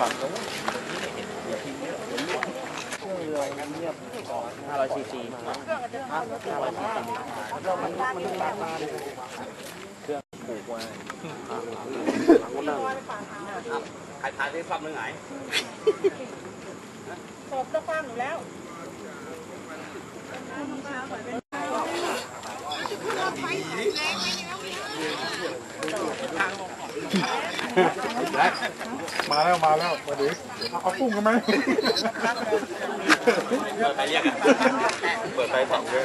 ฝั่งโน้นเรือเงียบห้าร้อยซีซีห้าร้อยซีซีแล้วมันมันลากมาเครื่องผูกไว้ใครทายได้ความนึงไหนศพจะฟังอยู่แล้ว มาแล้วมาแล้วสวัสดีเอาเอากุ้งกันไหมเปิดไฟเรียกอะเปิดไฟสองด้วย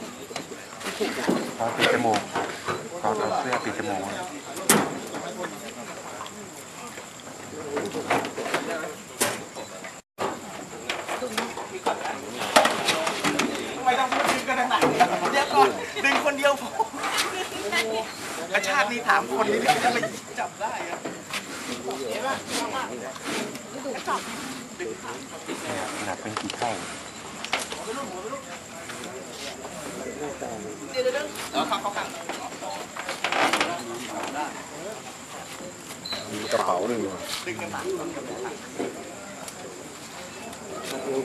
ดจมูกขอเอาเสื้อปิดจมูกไว้ทำไมต้องพูดดึงกันขนาดนี้เดี๋ยวก่อนดึงคนเดียวพอกระชากนี่ถามคนนี้จะไปจับได้อะหนักเป็นกี่เท่าเข้าข้าง มีกระเป๋าหนึ่ง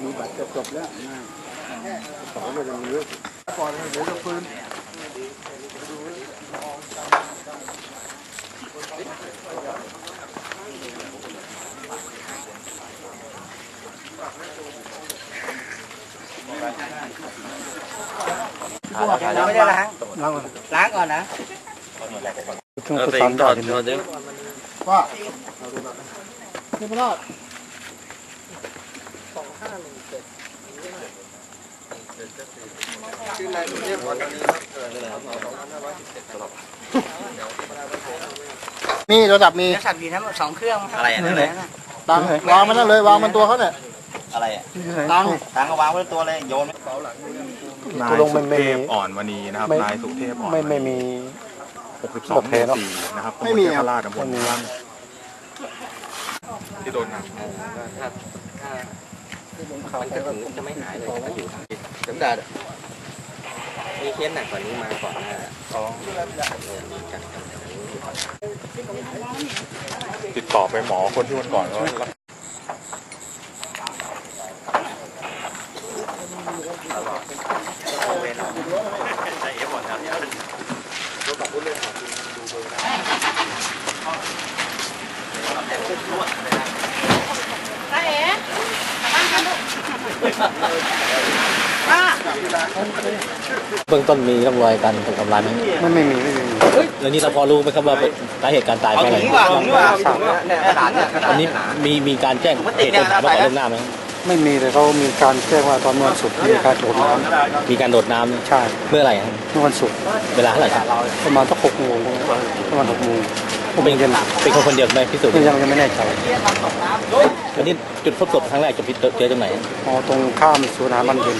มีบัตรจะจบแล้วกระเป๋าไม่ยังเยอะก่อนเดี๋ยวจะฟื้น ไม่ได้ล้าง ล้างล้างก่อนนะเครื่องทดสอบได้ดิว่ามีระดับมีระดับมีทั้งหมดสองเครื่องอะไรอะนั่นเลยตังวางมันนั่นเลยวางมันตัวเขาเนี่ยอะไรอะตังทางก็วางไว้ตัวเลยโยน นายสุเทพอ่อนมณีนะครับนายสุเทพอ่อนไม่ไม่มี62หมู่สี่นะครับไม่มีพระราชอำเภอเมืองที่โดนหนักมันจะถึงจะไม่หายเลยมันอยู่ถึงดาดมีเคสหนักกว่านี้มาก่อนหน้าอ๋อเออมีการทำแบบนี้อยู่ก่อนติดต่อไปหมอคนที่วันก่อนว่าป้าเอ๋บ้านกันลูกป้า เบื้องต้นมีร่องรอยการถูกทำร้ายไหมมันไม่มีไม่มีแล้วนี่เราพอรู้ไหมครับว่าสาเหตุการตายเอาเพราะถุอะไรงดีกว่าถุงดีกว่าเนี่ยกระดาษเนี่ยกระดาษอันนี้มีมีการแจ้งเหตุต้นถามมาก่อนล่วงหน้าไหมไม่มีแต่เขามีการแจ้งว่าตอนวันศุกร์มีการโดดน้มีการโดดน้ำำใช่เมื่อไหร่ครับเมื่อวันศุกร์เวลาเท่าไหร่ครับประมาณสักหกโมงประมาณหกโมงผมเป็นเย็นเป็นคนคนเดียวไหมพิสูจน์ยังยังไม่แน่ใจวันนี้จุดพบศพครั้งแรกจะเจอตรงไหนอ๋อตรงข้ามศูนย์อาหารบ้านเย็น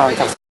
ห่างจาก